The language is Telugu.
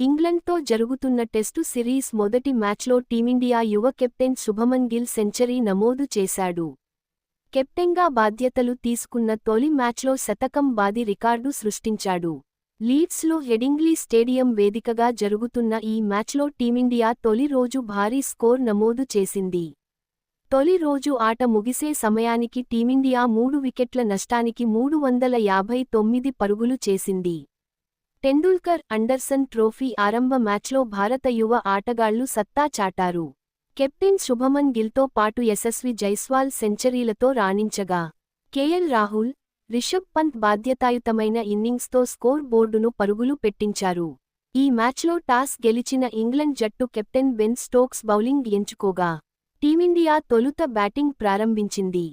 ఇంగ్లండ్తో జరుగుతున్న టెస్టు సిరీస్ మొదటి మ్యాచ్లో టీమిండియా యువ కెప్టెన్ శుభమన్ గిల్ సెంచరీ నమోదు చేశాడు. కెప్టెన్గా బాధ్యతలు తీసుకున్న తొలి మ్యాచ్లో శతకం బాది రికార్డు సృష్టించాడు. లీడ్స్లో హెడింగ్లీ స్టేడియం వేదికగా జరుగుతున్న ఈ మ్యాచ్లో టీమిండియా తొలి రోజు భారీ స్కోర్ నమోదు చేసింది. తొలి రోజు ఆట ముగిసే సమయానికి టీమిండియా మూడు వికెట్ల నష్టానికి మూడు వందల యాభై తొమ్మిది పరుగులు చేసింది. టెండూల్కర్ అండర్సన్ ట్రోఫీ ఆరంభ మ్యాచ్లో భారత యువ ఆటగాళ్ళు సత్తా చాటారు. కెప్టెన్ శుభమన్ గిల్తో పాటు యశస్వి జైస్వాల్ సెంచరీలతో రాణించగా. కేఎల్ రాహుల్ రిషబ్ పంత్ బాధ్యతాయుతమైన ఇన్నింగ్స్తో స్కోర్ బోర్డును పరుగులు పెట్టించారు. ఈ మ్యాచ్లో టాస్ గెలిచిన ఇంగ్లండ్ జట్టు కెప్టెన్ బెన్ స్టోక్స్ బౌలింగ్ ఎంచుకోగా. టీమిండియా తొలుత బ్యాటింగ్ ప్రారంభించింది.